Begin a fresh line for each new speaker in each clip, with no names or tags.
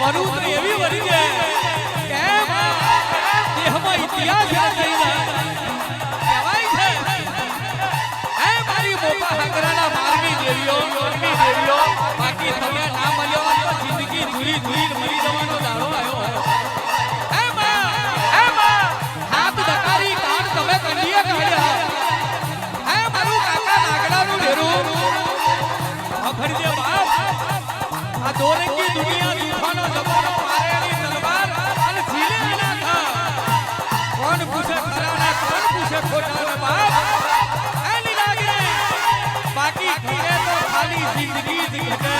મનુષ્ય એવી બની છે કેમ? દેહમાં ઇતિહાસ યાદ થઈ જાય કહેવાય છે. હે મારી મોટા હાકરાના મારવી દેવીઓ મારવી દેવીઓ, બાકી તમે ના મળ્યો જિંદગી ધૂરી ધૂરી બાકી ઘરે તો ખાલી જિંદગી જીતે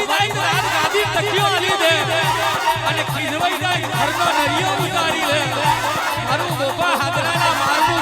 આવી જાય અને ખીજવાઈ જાય ઘરનો નરિયો ઉતારી લે મારું ગોપા હાદરાના મારનું